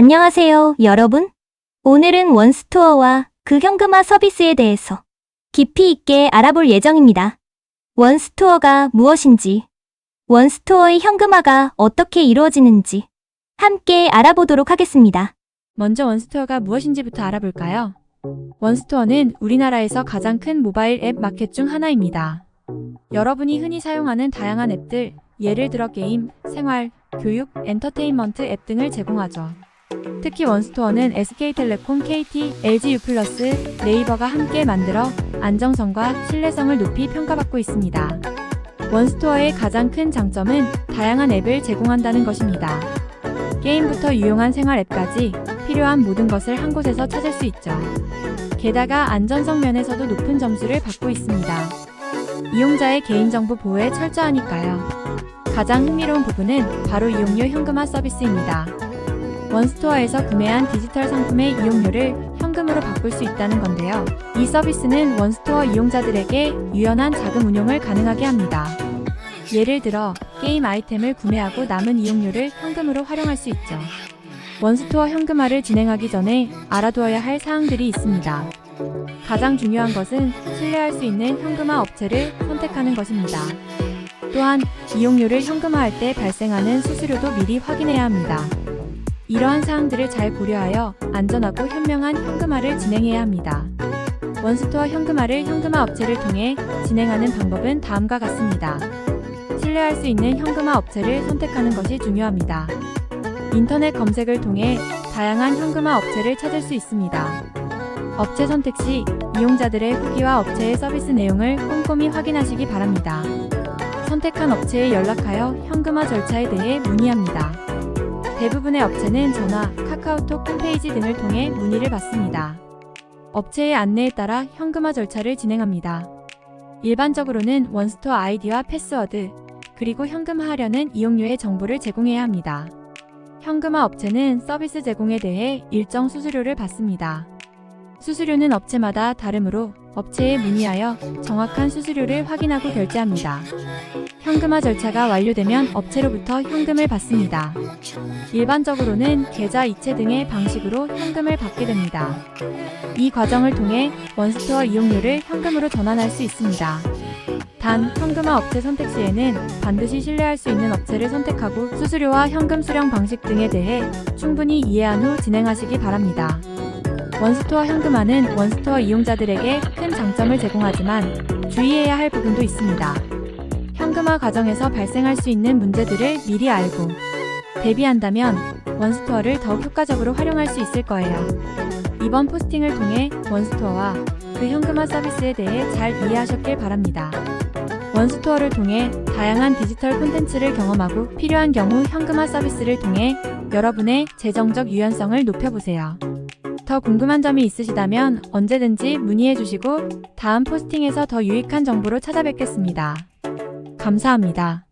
안녕하세요, 여러분. 오늘은 원스토어와 그 현금화 서비스에 대해서 깊이 있게 알아볼 예정입니다. 원스토어가 무엇인지, 원스토어의 현금화가 어떻게 이루어지는지 함께 알아보도록 하겠습니다. 먼저 원스토어가 무엇인지부터 알아볼까요? 원스토어는 우리나라에서 가장 큰 모바일 앱 마켓 중 하나입니다. 여러분이 흔히 사용하는 다양한 앱들, 예를 들어 게임, 생활, 교육, 엔터테인먼트 앱 등을 제공하죠. 특히 원스토어는 SK텔레콤, KT, LGU+, 네이버가 함께 만들어 안정성과 신뢰성을 높이 평가받고 있습니다. 원스토어의 가장 큰 장점은 다양한 앱을 제공한다는 것입니다. 게임부터 유용한 생활 앱까지 필요한 모든 것을 한 곳에서 찾을 수 있죠. 게다가 안전성 면에서도 높은 점수를 받고 있습니다. 이용자의 개인정보 보호에 철저하니까요. 가장 흥미로운 부분은 바로 이용료 현금화 서비스입니다. 원스토어에서 구매한 디지털 상품의 이용료를 현금으로 바꿀 수 있다는 건데요. 이 서비스는 원스토어 이용자들에게 유연한 자금 운용을 가능하게 합니다. 예를 들어 게임 아이템을 구매하고 남은 이용료를 현금으로 활용할 수 있죠. 원스토어 현금화를 진행하기 전에 알아두어야 할 사항들이 있습니다. 가장 중요한 것은 신뢰할 수 있는 현금화 업체를 선택하는 것입니다. 또한 이용료를 현금화할 때 발생하는 수수료도 미리 확인해야 합니다. 이러한 사항들을 잘 고려하여 안전하고 현명한 현금화를 진행해야 합니다. 원스토어 현금화를 현금화 업체를 통해 진행하는 방법은 다음과 같습니다. 신뢰할 수 있는 현금화 업체를 선택하는 것이 중요합니다. 인터넷 검색을 통해 다양한 현금화 업체를 찾을 수 있습니다. 업체 선택 시 이용자들의 후기와 업체의 서비스 내용을 꼼꼼히 확인하시기 바랍니다. 선택한 업체에 연락하여 현금화 절차에 대해 문의합니다. 대부분의 업체는 전화, 카카오톡 홈페이지 등을 통해 문의를 받습니다. 업체의 안내에 따라 현금화 절차를 진행합니다. 일반적으로는 원스토어 아이디와 패스워드, 그리고 현금화하려는 이용료의 정보를 제공해야 합니다. 현금화 업체는 서비스 제공에 대해 일정 수수료를 받습니다. 수수료는 업체마다 다르므로 업체에 문의하여 정확한 수수료를 확인하고 결제합니다. 현금화 절차가 완료되면 업체로부터 현금을 받습니다. 일반적으로는 계좌 이체 등의 방식으로 현금을 받게 됩니다. 이 과정을 통해 원스토어 이용료를 현금으로 전환할 수 있습니다. 단, 현금화 업체 선택 시에는 반드시 신뢰할 수 있는 업체를 선택하고 수수료와 현금 수령 방식 등에 대해 충분히 이해한 후 진행하시기 바랍니다. 원스토어 현금화는 원스토어 이용자들에게 큰 장점을 제공하지만 주의해야 할 부분도 있습니다. 현금화 과정에서 발생할 수 있는 문제들을 미리 알고 대비한다면 원스토어를 더욱 효과적으로 활용할 수 있을 거예요. 이번 포스팅을 통해 원스토어와 그 현금화 서비스에 대해 잘 이해하셨길 바랍니다. 원스토어를 통해 다양한 디지털 콘텐츠를 경험하고 필요한 경우 현금화 서비스를 통해 여러분의 재정적 유연성을 높여보세요. 더 궁금한 점이 있으시다면 언제든지 문의해 주시고 다음 포스팅에서 더 유익한 정보로 찾아뵙겠습니다. 감사합니다.